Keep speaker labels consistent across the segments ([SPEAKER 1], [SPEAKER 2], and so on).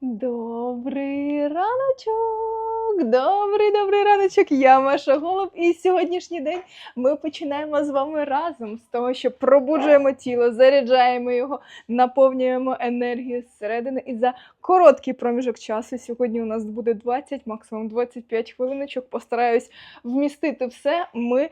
[SPEAKER 1] Добрий раночок! Добрий добрий раночок! Я Маша Голуб, і сьогоднішній день ми починаємо з вами разом з того, що пробуджуємо тіло, заряджаємо його, наповнюємо енергію зсередини. І за короткий проміжок часу сьогодні у нас буде 20, максимум 25 хвилиночок. Постараюсь вмістити все. Ми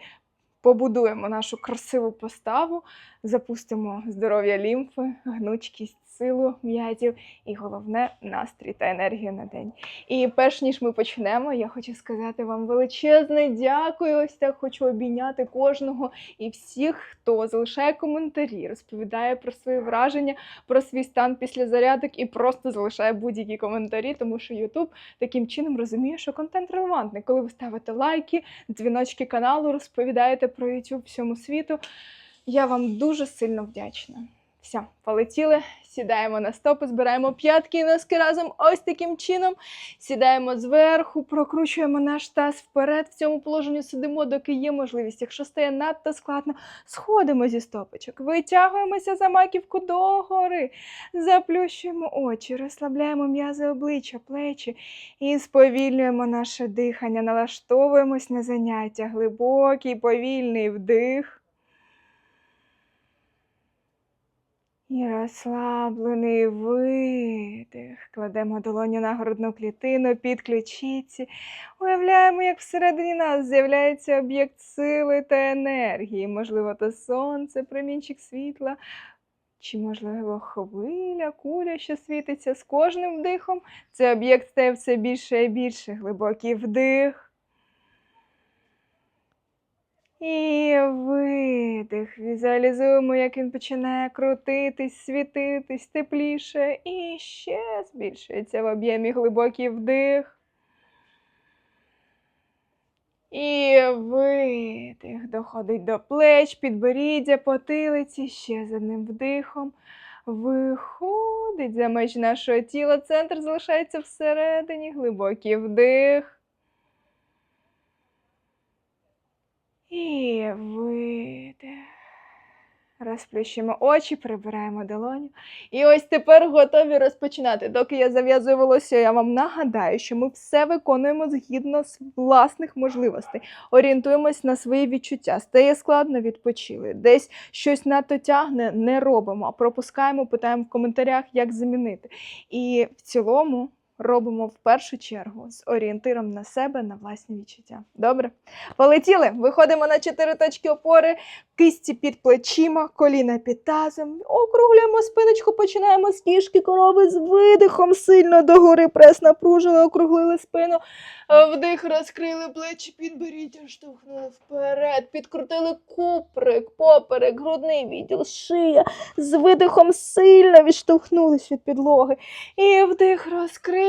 [SPEAKER 1] побудуємо нашу красиву поставу, запустимо здоров'я лімфи, гнучкість, силу м'язів і головне настрій та енергію на день. І перш ніж ми почнемо, я хочу сказати вам величезне дякую. Ось так хочу обійняти кожного і всіх, хто залишає коментарі, розповідає про свої враження, про свій стан після зарядок і просто залишає будь-які коментарі, тому що YouTube таким чином розуміє, що контент релевантний. Коли ви ставите лайки, дзвіночки каналу, розповідаєте про YouTube всьому світу. Я вам дуже сильно вдячна. Все, полетіли, сідаємо на стопи, збираємо п'ятки і носки разом ось таким чином. Сідаємо зверху, прокручуємо наш таз вперед. В цьому положенні сидимо, доки є можливість. Якщо стає надто складно, сходимо зі стопочок, витягуємося за маківку догори, заплющуємо очі, розслабляємо м'язи обличчя, плечі і сповільнюємо наше дихання, налаштовуємось на заняття. Глибокий, повільний вдих. І розслаблений видих. Кладемо долоню на грудну клітину під ключиці. Уявляємо, як всередині нас з'являється об'єкт сили та енергії. Можливо, то сонце, промінчик світла, чи, можливо, хвиля, куля, що світиться з кожним вдихом. Цей об'єкт стає все більше і більше. Глибокий вдих. І видих. Візуалізуємо, як він починає крутитись, світитись тепліше. І ще збільшується в об'ємі глибокий вдих. І видих. Доходить до плеч, підборіддя, потилиці. Ще з одним вдихом. Виходить за межі нашого тіла. Центр залишається всередині. Глибокий вдих. І видих. Розплющимо очі, прибираємо долоню. І ось тепер готові розпочинати. Доки я зав'язую волосся, я вам нагадаю, що ми все виконуємо згідно з власних можливостей. Орієнтуємось на свої відчуття. Стає складно, відпочили. Десь щось надто тягне, не робимо. Пропускаємо, питаємо в коментарях, як замінити. І в цілому робимо в першу чергу з орієнтиром на себе, на власні відчуття. Добре? Полетіли. Виходимо на чотири точки опори, кисті під плечима, коліна під тазом. Округлюємо спиночку, починаємо з кішки корови з видихом сильно догори. Прес напружили, округлили спину. Вдих, розкрили плечі, підберіть, штовхнули вперед, підкрутили куприк, поперек, грудний відділ, шия. З видихом сильно відштовхнулись від підлоги. І вдих, розкрили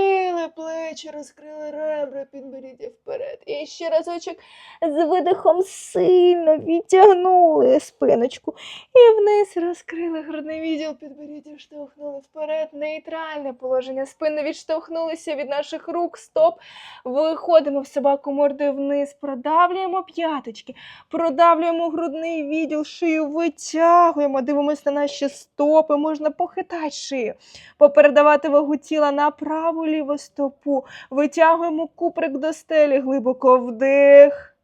[SPEAKER 1] плечі, розкрили ребра, підберіть вперед. І ще разочок з видихом сильно відтягнули спиночку. І вниз розкрили грудний відділ, підберіть, штовхнули вперед. Нейтральне положення спини відштовхнулися від наших рук, стоп. Виходимо в собаку мордою вниз, продавлюємо п'яточки, продавлюємо грудний відділ, шию витягуємо, дивимося на наші стопи, можна похитати шию, попередавати вагу тіла на праву ліву стопу, витягуємо куприк до стелі, глибоко вдих.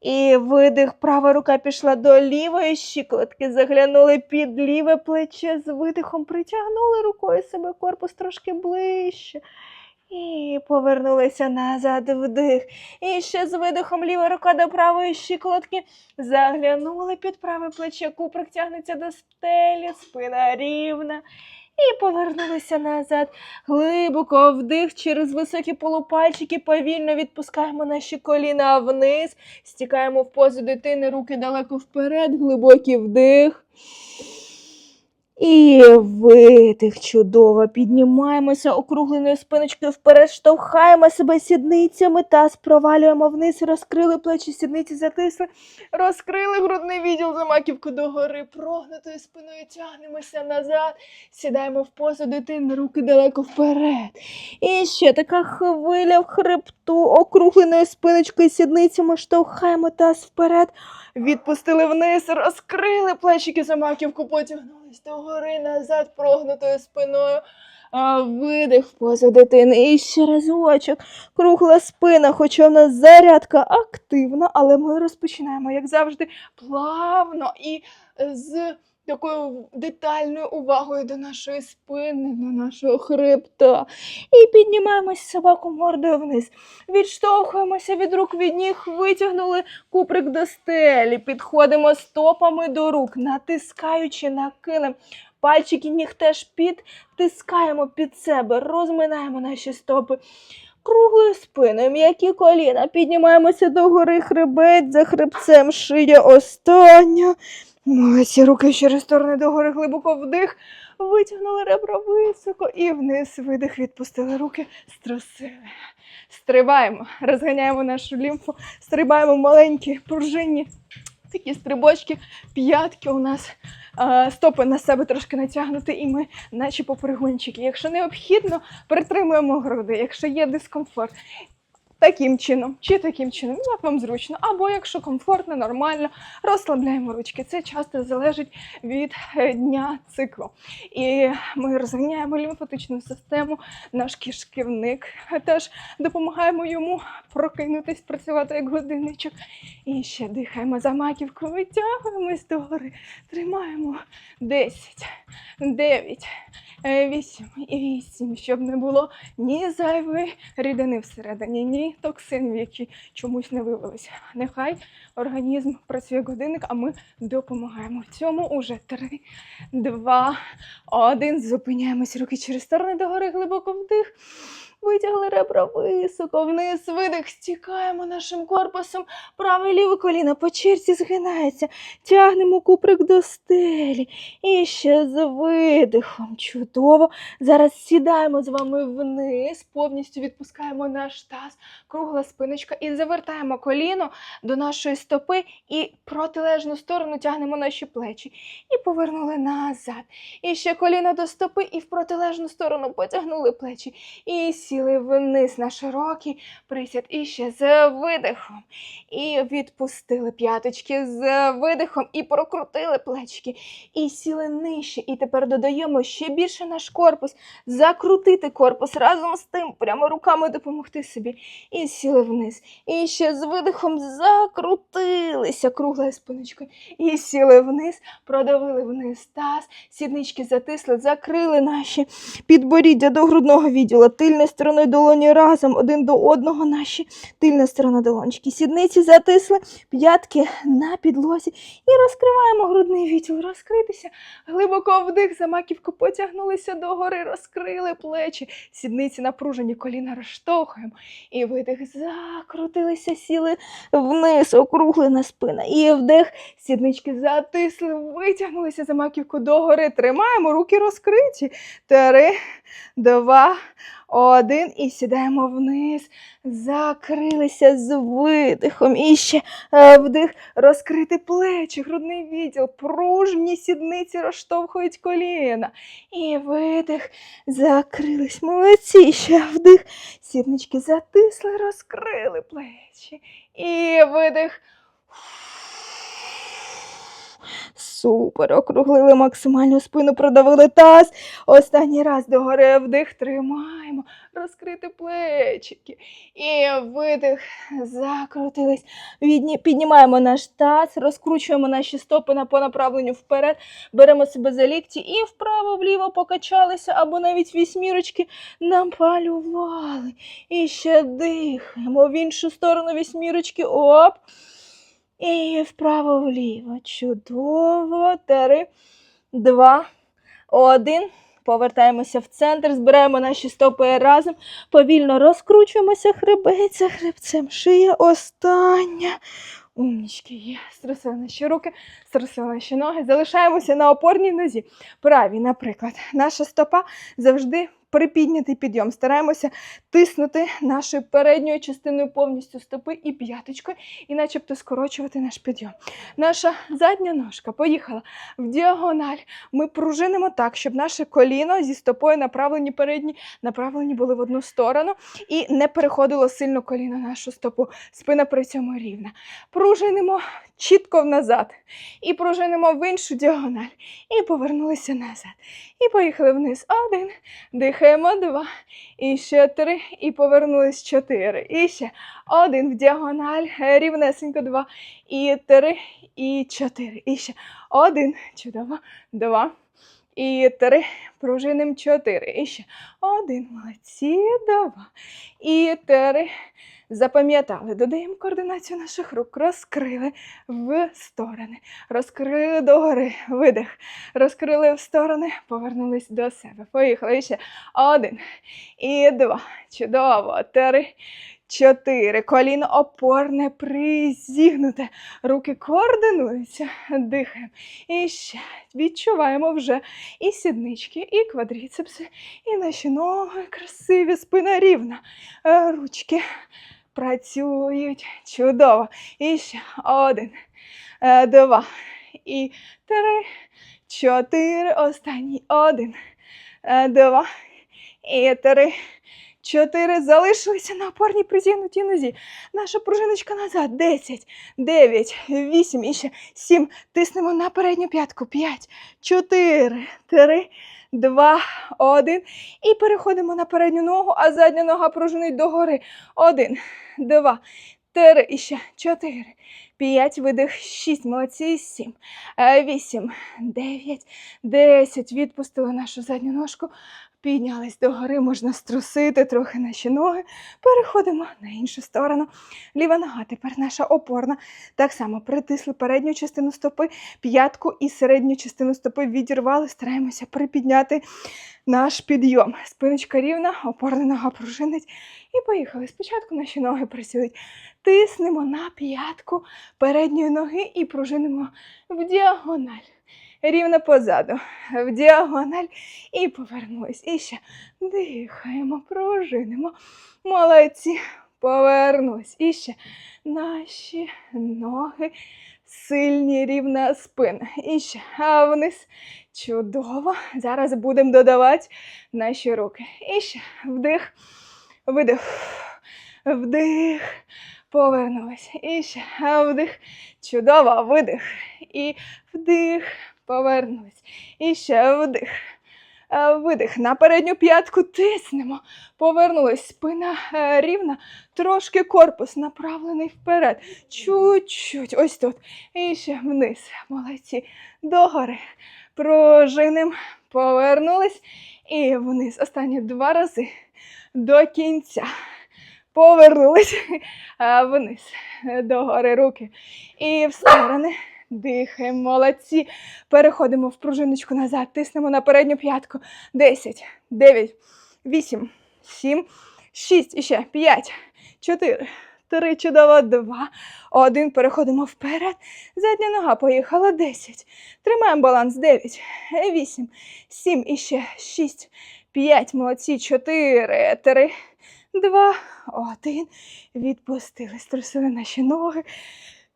[SPEAKER 1] І видих, права рука пішла до лівої щиколотки, заглянули під ліве плече з видихом, притягнули рукою себе корпус трошки ближче. І повернулися назад вдих. І ще з видихом ліва рука до правої щиколотки. Заглянули під праве плече, куприк тягнеться до стелі, спина рівна. І повернулися назад. Глибоко вдих через високі полупальчики, повільно відпускаємо наші коліна вниз, стікаємо в позу дитини, руки далеко вперед, глибокий вдих. І видих чудово. Піднімаємося округленою спиночкою вперед, штовхаємо себе сідницями, таз провалюємо вниз, розкрили плечі, сідниці затисли, розкрили грудний відділ за маківку догори, прогнутою спиною тягнемося назад, сідаємо в позу дитини, руки далеко вперед. І ще така хвиля в хребту, округленою спиночкою, сідницями, штовхаємо таз вперед, відпустили вниз, розкрили плечики за маківку, Піднімаємось догори назад прогнутою спиною. Видих поза дитини. І ще разочок. Кругла спина, хоча в нас зарядка активна, але ми розпочинаємо, як завжди, плавно і з такою детальною увагою до нашої спини, до нашого хребта. І піднімаємось собаку мордою вниз. Відштовхуємося від рук від ніг, витягнули куприк до стелі, підходимо стопами до рук, натискаючи на килим. Пальчики ніг теж підтискаємо під себе, розминаємо наші стопи. Круглою спиною, м'які коліна, піднімаємося до гори хребець за хребцем, шия остання. Молодці, руки через сторони догори, глибоко вдих, витягнули ребра високо і вниз видих, відпустили руки, струсили. Стрибаємо, розганяємо нашу лімфу, стрибаємо маленькі пружинні такі стрибочки, п'ятки у нас, стопи на себе трошки натягнути, і ми, наче попригунчики. Якщо необхідно, притримуємо груди, якщо є дискомфорт. Таким чином, чи таким чином, як вам зручно, або якщо комфортно, нормально, розслабляємо ручки. Це часто залежить від е, дня циклу. І ми розганяємо лімфатичну систему, наш кишківник теж допомагаємо йому прокинутись, працювати як годинничок. І ще дихаємо за маківку, витягуємось догори, тримаємо 10, 9, 8 і 8, щоб не було ні зайвої рідини всередині, ні токсин, які чомусь не вивелися. Нехай організм працює годинник, а ми допомагаємо. В цьому уже 3, 2, 1. Зупиняємось руки через сторони догори, глибоко вдих. Витягли ребра високо вниз, видих, стікаємо нашим корпусом. Праве ліве коліно по черзі згинається. Тягнемо куприк до стелі. І ще з видихом. Чудово. Зараз сідаємо з вами вниз, повністю відпускаємо наш таз, кругла спиночка і завертаємо коліно до нашої стопи і протилежну сторону тягнемо наші плечі. І повернули назад. І ще коліно до стопи, і в протилежну сторону потягнули плечі. І сіли вниз на широкий присід. І ще з видихом. І відпустили п'яточки з видихом, і прокрутили плечки. І сіли нижче. І тепер додаємо ще більше наш корпус, закрутити корпус разом з тим, прямо руками допомогти собі. І сіли вниз. І ще з видихом закрутилися круглою спиночкою. І сіли вниз, продавили вниз таз, сіднички затисли, закрили наші підборіддя до грудного відділу, тильною стороною долоні разом один до одного наші тильна сторона долончики. Сідниці затисли, п'ятки на підлозі і розкриваємо грудний відділ, розкритися. Глибоко вдих, за маківку потягнулися догори, розкрили плечі, сідниці напружені, коліна розштовхуємо. І видих, закрутилися, сіли вниз, округлена спина. І вдих, сіднички затисли, витягнулися за маківку догори. Тримаємо, руки розкриті. Три, два, один. І сідаємо вниз. Закрилися з видихом. І ще е, вдих, розкрити плечі, грудний відділ, пружні сідниці розштовхують коліна. І видих, закрились. Молодці. Ще вдих. Сіднички затисли, розкрили плечі. І видих. Супер, округлили максимально спину, продавили таз. Останній раз догори вдих, тримаємо, розкрити плечики. І видих, закрутились. Піднімаємо наш таз, розкручуємо наші стопи на по направленню вперед, беремо себе за лікті і вправо-вліво покачалися, або навіть вісьмірочки напалювали. І ще дихаємо в іншу сторону вісьмірочки. Оп. І вправо-вліво. Чудово. Три, два, один. Повертаємося в центр, збираємо наші стопи разом, повільно розкручуємося хребець хребцем. Шия остання. Умнічки є. Струсили наші руки, струсили наші ноги. Залишаємося на опорній нозі. Правій, наприклад, наша стопа завжди припіднятий підйом. Стараємося тиснути нашою передньою частиною повністю стопи і п'яточкою, і начебто скорочувати наш підйом. Наша задня ножка поїхала в діагональ. Ми пружинимо так, щоб наше коліно зі стопою направлені передні, направлені були в одну сторону і не переходило сильно коліно на нашу стопу. Спина при цьому рівна. Пружинимо чітко назад. І пружинимо в іншу діагональ. І повернулися назад. І поїхали вниз. Один. Дихаємо два. І ще три. І повернулись чотири. І ще один в діагональ. Е, Рівнесенько два. І три. І чотири. І ще один. Чудово. Два. І три. Пружиним чотири. І ще один. Молодці. Два. І три. Запам'ятали, додаємо координацію наших рук, розкрили в сторони, розкрили догори, видих, розкрили в сторони, повернулись до себе. Поїхали ще один і два. Чудово. Три, чотири. Коліно опорне, призігнуте. Руки координуються, дихаємо. І ще відчуваємо вже і сіднички, і квадріцепси, і наші ноги красиві, спина рівна. Е, Ручки працюють чудово. І ще один, е, два, і три, чотири. Останній. Один, е, два, і три. Чотири залишилися на опорній призігнутій нозі. Наша пружиночка назад. Десять, дев'ять, вісім, і ще сім. Тиснемо на передню п'ятку. П'ять, чотири, три, два, один. І переходимо на передню ногу, а задня нога пружинить догори. Один, два, три, і ще чотири, п'ять, видих, шість, молодці, сім, вісім, дев'ять, десять. Відпустили нашу задню ножку. Піднялись догори, можна струсити трохи наші ноги. Переходимо на іншу сторону. Ліва нога тепер наша опорна. Так само притисли передню частину стопи, п'ятку і середню частину стопи відірвали. Стараємося припідняти наш підйом. Спиночка рівна, опорна нога пружинить. І поїхали. Спочатку наші ноги працюють. Тиснемо на п'ятку передньої ноги і пружинимо в діагональ. Рівно позаду, в діагональ і повернулись. І ще дихаємо, пружинимо. Молодці. Повернулись. І ще наші ноги сильні, рівна спина. І ще вниз. Чудово. Зараз будемо додавати наші руки. І ще вдих, видих, вдих. Повернулись. І ще вдих. Чудово, видих. І вдих. Повернулись. І ще вдих. Е, Видих. На передню п'ятку тиснемо. Повернулись. Спина е, рівна. Трошки корпус направлений вперед. Чуть-чуть. Ось тут. І ще вниз. Молодці. Догори. Пружиним. Повернулись. І вниз. Останні два рази. До кінця. Повернулись. Е, Вниз. Догори руки. І в сторони. Дихаємо, молодці. Переходимо в пружиночку назад. Тиснемо на передню п'ятку. 10, 9, 8, 7, 6, і ще 5, 4, 3, чудово, 2, 1. Переходимо вперед. Задня нога поїхала. 10. Тримаємо баланс. 9, 8, 7, і ще 6, 5, молодці, 4, 3, 2, 1. Відпустили, струсили наші ноги.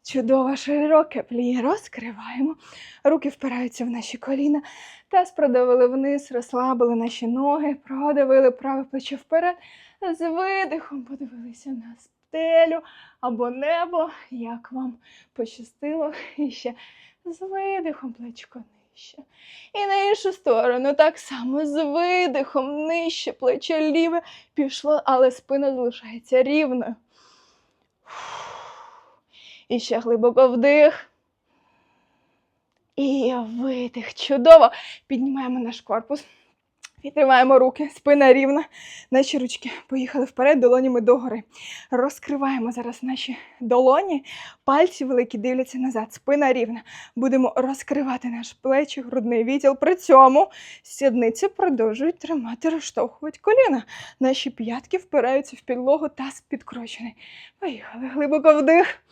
[SPEAKER 1] Чудово, широке пліє. Розкриваємо. Руки впираються в наші коліна. Таз продавили вниз, розслабили наші ноги, продавили праве плече вперед. З видихом подивилися на стелю або небо, як вам пощастило. І ще з видихом плечко нижче. І на іншу сторону так само з видихом нижче, плече ліве пішло, але спина залишається рівною. І ще глибоко вдих. І видих. Чудово. Піднімаємо наш корпус. Відтримаємо руки, спина рівна. Наші ручки поїхали вперед, долонями догори. Розкриваємо зараз наші долоні, пальці великі дивляться назад, спина рівна. Будемо розкривати наш плечі, грудний відділ. При цьому сідниці продовжують тримати, розштовхувати коліна. Наші п'ятки впираються в підлогу, таз підкручений. Поїхали. Глибоко вдих.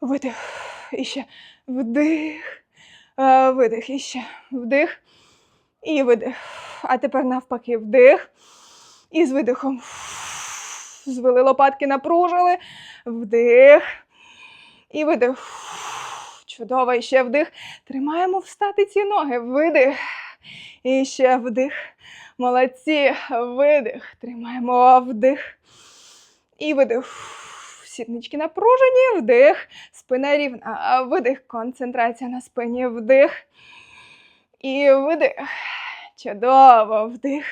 [SPEAKER 1] Видих. І ще вдих. Е, Видих. І ще вдих. І видих. А тепер навпаки вдих. І з видихом. Звели лопатки, напружили. Вдих. І видих. Чудово. І ще вдих. Тримаємо встати ці ноги. Видих. І ще вдих. Молодці. Видих. Тримаємо вдих. І видих. Сіднички напружені. Вдих. Спина рівна. Видих. Концентрація на спині. Вдих. І видих. Чудово. Вдих.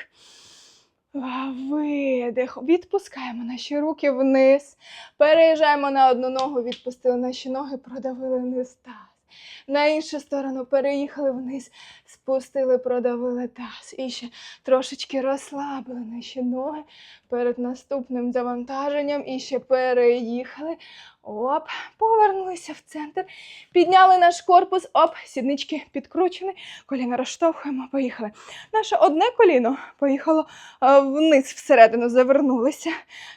[SPEAKER 1] Видих. Відпускаємо наші руки вниз. Переїжджаємо на одну ногу, відпустили наші ноги, продавили вниз таз. На іншу сторону переїхали вниз, спустили, продавили таз. І ще трошечки розслабили наші ноги перед наступним завантаженням. І ще переїхали. Оп, повернулися в центр. Підняли наш корпус. Оп, сіднички підкручені. Коліна розштовхуємо. Поїхали. Наше одне коліно поїхало е, вниз всередину, завернулися.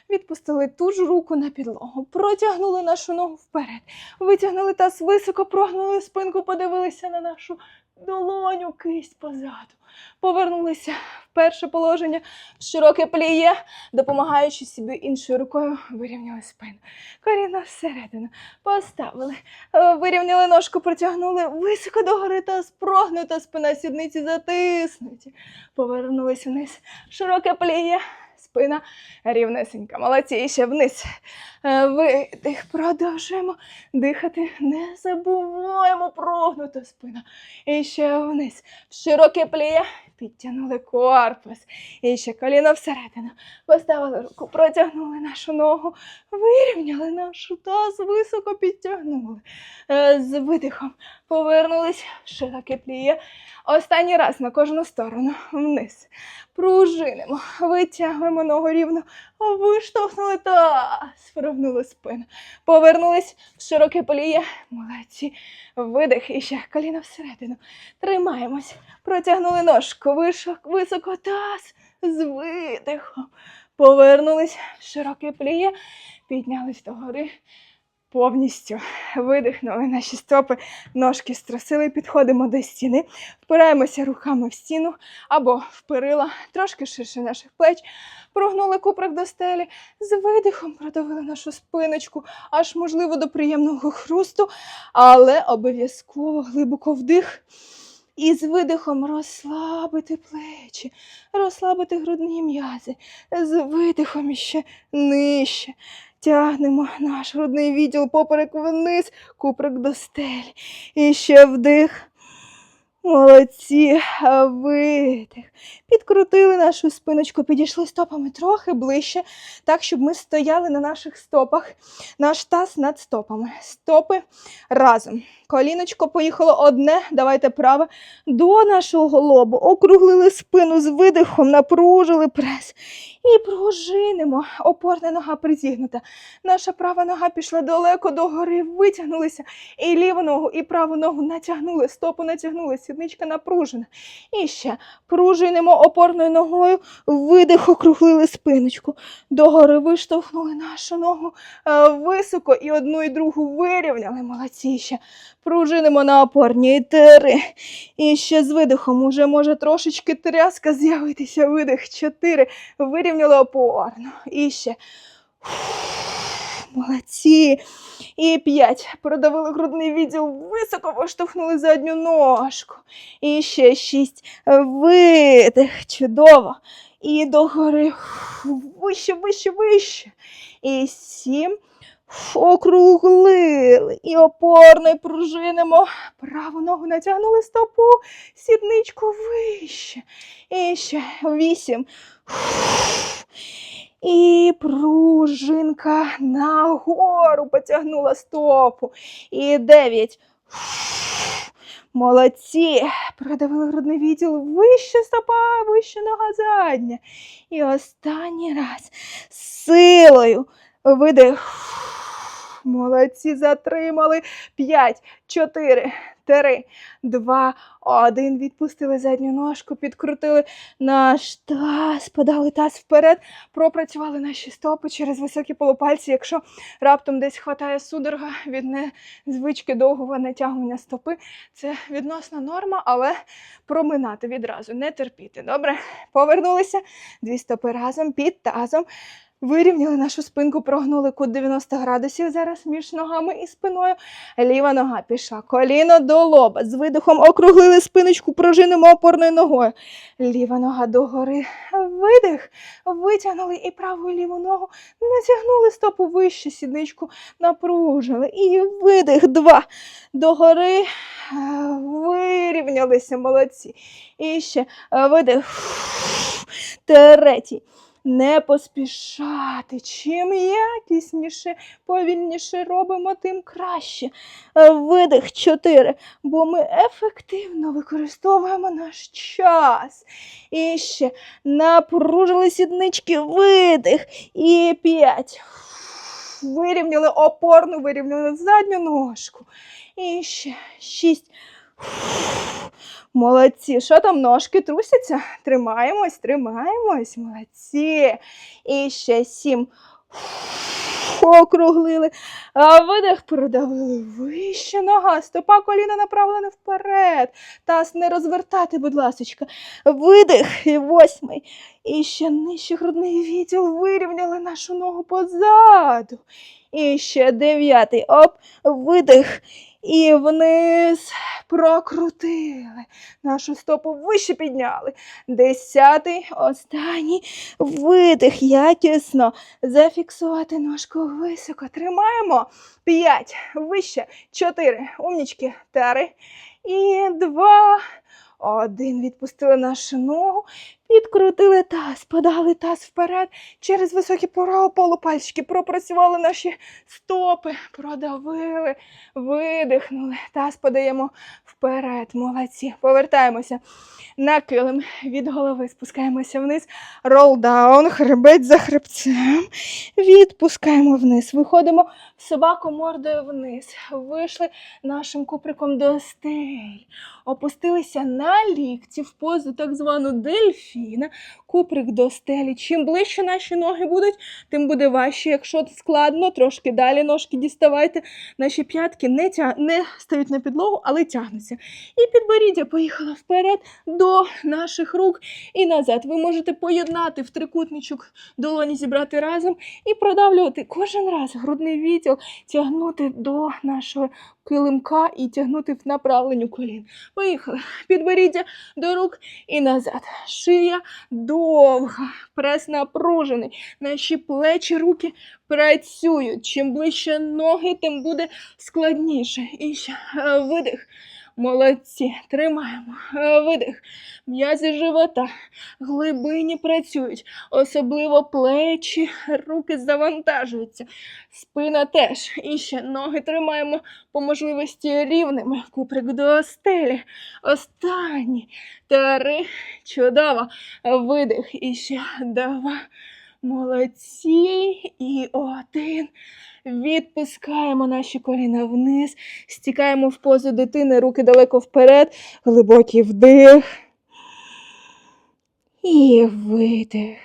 [SPEAKER 1] Відпустили ту ж руку на підлогу, протягнули нашу ногу вперед, витягнули таз високо, прогнули спинку, подивилися на нашу долоню, кисть позаду. Повернулися в перше положення, в широке пліє, допомагаючи собі іншою рукою, вирівняли спину. Коліно всередину поставили, е, вирівняли ножку, протягнули високо догори та спрогнута спина сідниці затиснуті. Повернулись вниз, широке пліє, спина рівнесенька. Молодці, і ще вниз. Е, Видих, продовжуємо дихати. Не забуваємо прогнута спина. І ще вниз. В широке пліє. Підтягнули корпус. І ще коліно всередину. Поставили руку, протягнули нашу ногу, вирівняли нашу таз, високо підтягнули. Е, З видихом повернулись широке пліє. Останній раз на кожну сторону вниз. Пружинимо, витягуємо ногу рівно, виштовхнули таз, прогнули спину. Повернулись в широке поліє. Молодці. Видих і ще коліно всередину. Тримаємось. Протягнули ножку, вишок, високо таз з видихом. Повернулись в широке пліє, піднялись догори. Повністю видихнули наші стопи, ножки струсили, підходимо до стіни, впираємося руками в стіну або в перила, трошки ширше наших плеч, прогнули куприк до стелі, з видихом продавили нашу спиночку, аж можливо до приємного хрусту, але обов'язково глибоко вдих. І з видихом розслабити плечі, розслабити грудні м'язи, з видихом ще нижче. Тягнемо наш грудний відділ поперек вниз, куприк до стелі. І ще вдих. Молодці, видих. Підкрутили нашу спиночку, підійшли стопами трохи ближче, так, щоб ми стояли на наших стопах. Наш таз над стопами. Стопи разом. Коліночко поїхало одне, давайте праве, до нашого лобу. Округлили спину з видихом, напружили прес. І пружинимо. Опорна нога призігнута. Наша права нога пішла далеко догори, витягнулися. І ліву ногу, і праву ногу натягнули, стопу натягнули, сідничка напружена. І ще пружинимо опорною ногою, видих, округлили спиночку. Догори виштовхнули нашу ногу е, високо і одну і другу вирівняли. Молодці ще. Пружинимо на опорні. Три. І ще з видихом уже може трошечки тряска з'явитися. Видих. Чотири. Вирівняли опорно. І ще. Молодці. І п'ять. Продавили грудний відділ, високо поштовхнули задню ножку. І ще шість. Видих. Чудово. І догори. Вище, вище, вище. І сім. Округлили і опорно пружинимо. Праву ногу натягнули стопу, сідничку вище. І ще вісім. І пружинка нагору потягнула стопу. І дев'ять. Молодці. Продавили грудний відділ. Вище стопа, вище нога задня. І останній раз силою. Видих. Молодці, затримали. П'ять, чотири, три, два, один. Відпустили задню ножку, підкрутили наш таз, подали таз вперед, пропрацювали наші стопи через високі полупальці. Якщо раптом десь хватає судорога від незвички довгого натягування стопи, це відносна норма, але проминати відразу, не терпіти. Добре? Повернулися. Дві стопи разом, під тазом. Вирівняли нашу спинку, прогнули кут 90 градусів зараз між ногами і спиною. Ліва нога пішла. Коліно до лоба. З видихом округлили спиночку, пружинимо опорною ногою. Ліва нога догори. Видих. Витягнули і праву і ліву ногу. Натягнули стопу вище, сідничку напружили. І видих. Два. Догори. Вирівнялися, молодці. І ще видих. Третій. Не поспішати. Чим якісніше, повільніше робимо, тим краще. Видих 4, бо ми ефективно використовуємо наш час. І ще напружили сіднички, видих. І 5. Вирівняли опорну, вирівняли задню ножку. І ще 6. Молодці. Що там ножки трусяться? Тримаємось, тримаємось. Молодці. І ще сім. Округлили. А видих продавили. Вище нога. Стопа коліна направлена вперед. Таз не розвертати, будь ласочка. Видих. І восьмий. І ще нижче грудний відділ. Вирівняли нашу ногу позаду. І ще дев'ятий. Оп, видих. І вниз прокрутили. Нашу стопу вище підняли. Десятий, останній видих. Якісно. Зафіксувати ножку високо. Тримаємо. П'ять. Вище. Чотири. Умнічки. Три. І два. Один. Відпустили нашу ногу. Підкрутили таз, подали таз вперед через високі полупальчики, пропрацювали наші стопи, продавили, видихнули. Таз подаємо вперед. Молодці. Повертаємося на килим від голови. Спускаємося вниз. Ролдаун, хребець за хребцем. Відпускаємо вниз. Виходимо собаку мордою вниз. Вийшли нашим куприком до стель. Опустилися на лікті в позу так звану дельфіна. Куприк до стелі. Чим ближче наші ноги будуть, тим буде важче. Якщо складно, трошки далі ножки діставайте. Наші п'ятки не, тя... не стають на підлогу, але тягнуться. І підборіддя поїхало вперед до наших рук і назад. Ви можете поєднати в трикутничок долоні зібрати разом і продавлювати кожен раз грудний відділ, тягнути до нашого килимка і тягнути в направленню колін. Поїхали. Підборіддя до рук і назад. Шия довга, прес напружений. Наші плечі, руки працюють. Чим ближче ноги, тим буде складніше. І ще е, видих. Молодці, тримаємо. Е, Видих. М'язи живота глибині працюють, особливо плечі, руки завантажуються, спина теж. І ще ноги тримаємо по можливості рівними. Куприк до стелі. Останні. Три. Чудово. Видих. І ще два. Молодці. І один. Відпускаємо наші коліна вниз, стікаємо в позу дитини, руки далеко вперед, глибокий вдих. І видих.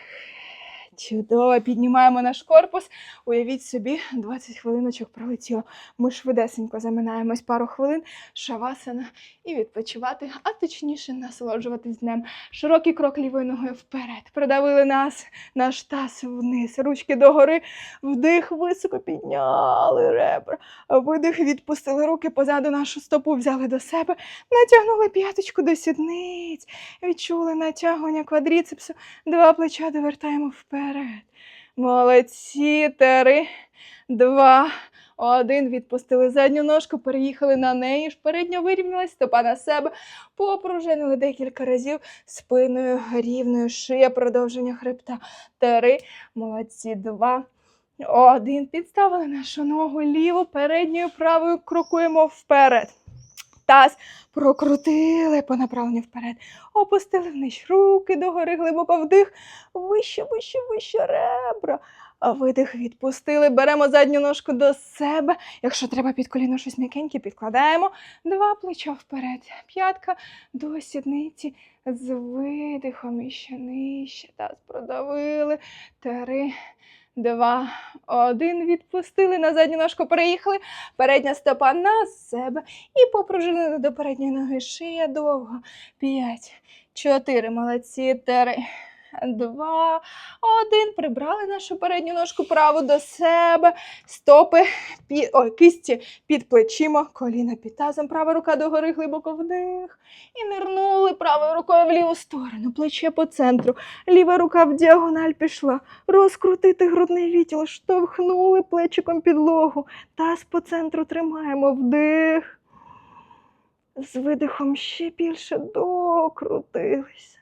[SPEAKER 1] Чудово, піднімаємо наш корпус. Уявіть собі, 20 хвилиночок пролетіло. Ми швидесенько заминаємось пару хвилин, шавасана і відпочивати, а точніше насолоджуватись днем. Широкий крок лівою ногою вперед. Продавили нас, наш таз вниз, ручки догори, вдих, високо підняли ребра. Видих, відпустили руки позаду нашу стопу, взяли до себе, натягнули п'яточку до сідниць, відчули натягування квадріцепсу, два плеча довертаємо вперед. Молодці, три, два, один. Відпустили задню ножку, переїхали на неї. ж Передньо вирівнялась, стопа на себе, попружинили декілька разів спиною рівною, шия, продовження хребта. Три, молодці, два. Один. Підставили нашу ногу ліву, передньою правою крокуємо вперед. Таз прокрутили по направленню вперед. Опустили вниз руки догори, глибоко вдих, вище, вище, вище ребра. Видих відпустили. Беремо задню ножку до себе. Якщо треба під коліно щось м'якеньке, підкладаємо. Два плеча вперед. П'ятка до сідниці з видихом і ще нижче. Таз продавили. Три, два, один. Відпустили. На задню ножку переїхали. Передня стопа на себе. І попружинили до передньої ноги. Шия довго. П'ять, чотири. Молодці. Три, два, один. Прибрали нашу передню ножку праву до себе. Стопи, пі... Ой, кисті під плечима, коліна під тазом. Права рука догори, глибоко вдих. І нирнули правою рукою в ліву сторону, плече по центру. Ліва рука в діагональ пішла. Розкрутити грудний відділ, штовхнули плечиком підлогу. Таз по центру тримаємо вдих. З видихом ще більше докрутилися.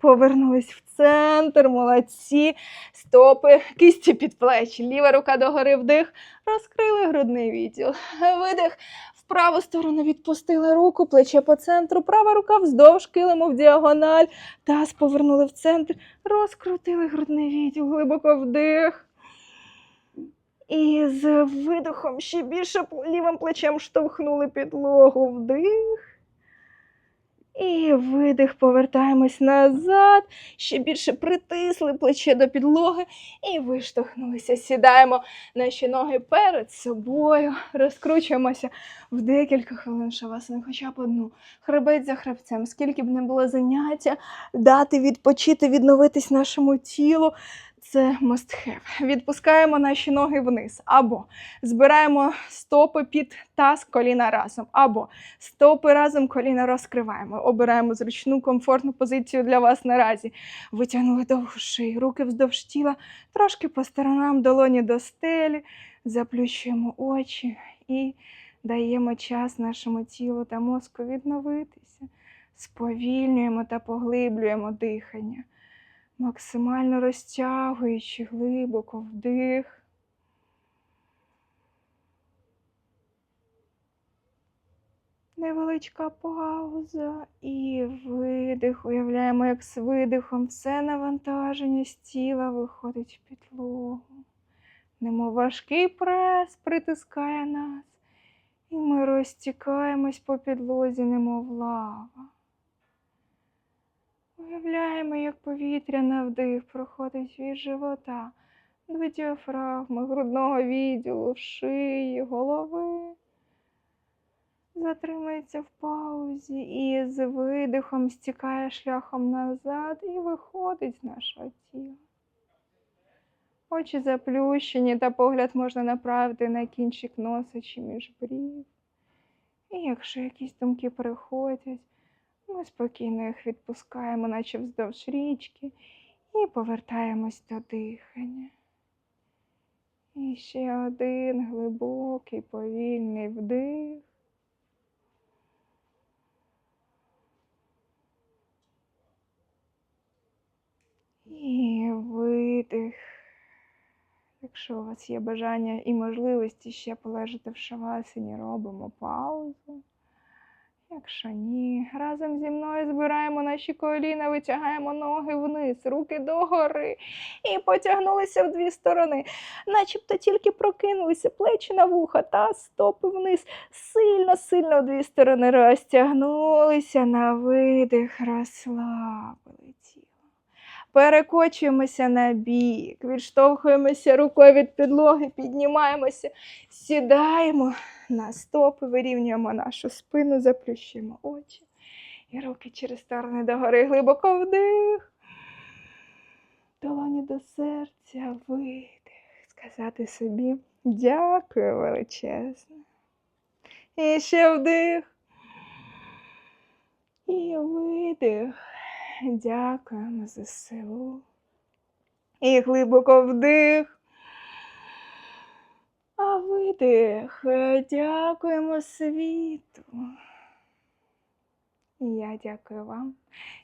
[SPEAKER 1] Повернулись в центр, молодці. Стопи, кисті під плечі. Ліва рука догори вдих. Розкрили грудний відділ. Видих. В праву сторону відпустили руку, плече по центру, права рука вздовж килиму в діагональ. Таз повернули в центр, розкрутили грудний відділ, глибоко вдих. І з видихом ще більше лівим плечем штовхнули підлогу вдих. І видих, повертаємось назад, ще більше притисли плече до підлоги і виштовхнулися. Сідаємо наші ноги перед собою, розкручуємося в декілька хвилин шавасани, хоча б одну. Хребець за хребцем, скільки б не було заняття, дати відпочити, відновитись нашому тілу. Це must have. Відпускаємо наші ноги вниз. Або збираємо стопи під таз, коліна разом. Або стопи разом, коліна розкриваємо. Обираємо зручну, комфортну позицію для вас наразі. Витягнули довгу шию, руки вздовж тіла, трошки по сторонам, долоні до стелі. Заплющуємо очі і даємо час нашому тілу та мозку відновитися. Сповільнюємо та поглиблюємо дихання максимально розтягуючи глибоко вдих. Невеличка пауза і видих. Уявляємо, як з видихом все навантаження з тіла виходить в підлогу. Немов важкий прес притискає нас, і ми розтікаємось по підлозі, немов лава. Уявляємо, як повітря на вдих проходить від живота до діафрагми, грудного відділу, шиї, голови. Затримується в паузі і з видихом стікає шляхом назад і виходить з нашого тіла. Очі заплющені та погляд можна направити на кінчик носа чи між брів. І якщо якісь думки приходять, ми спокійно їх відпускаємо, наче вздовж річки, і повертаємось до дихання. І ще один глибокий, повільний вдих. І видих. Якщо у вас є бажання і можливості ще полежати в шавасині, робимо паузу. Якщо ні, разом зі мною збираємо наші коліна, витягаємо ноги вниз, руки догори і потягнулися в дві сторони, начебто тільки прокинулися, плечі на вуха та стопи вниз. Сильно, сильно в дві сторони розтягнулися на видих, розслабили тіло. Перекочуємося на бік, відштовхуємося рукою від підлоги, піднімаємося, сідаємо на стопи, вирівнюємо нашу спину, заплющуємо очі. І руки через сторони догори. Глибоко вдих. Долоні до серця, видих. Сказати собі дякую величезне. І ще вдих. І видих. Дякуємо за силу. І глибоко вдих. А видих. Дякуємо світу. Я дякую вам.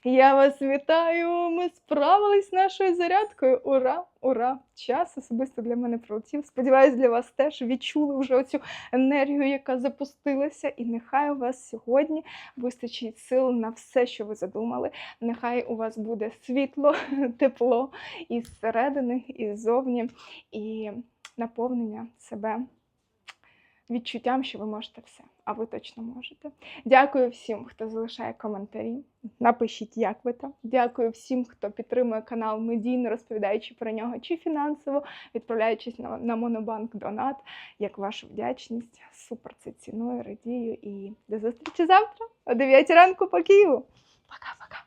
[SPEAKER 1] Я вас вітаю. Ми справились з нашою зарядкою. Ура! Ура! Час особисто для мене пролетів. Сподіваюсь, для вас теж відчули вже оцю енергію, яка запустилася. І нехай у вас сьогодні вистачить сил на все, що ви задумали. Нехай у вас буде світло, тепло і зсередини, і ззовні, і наповнення себе відчуттям, що ви можете все, а ви точно можете. Дякую всім, хто залишає коментарі. Напишіть, як ви там. Дякую всім, хто підтримує канал медійно, розповідаючи про нього, чи фінансово, відправляючись на, на Монобанк Донат, як вашу вдячність. Супер це ціную, радію і до зустрічі завтра о 9 ранку по Києву. Пока-пока.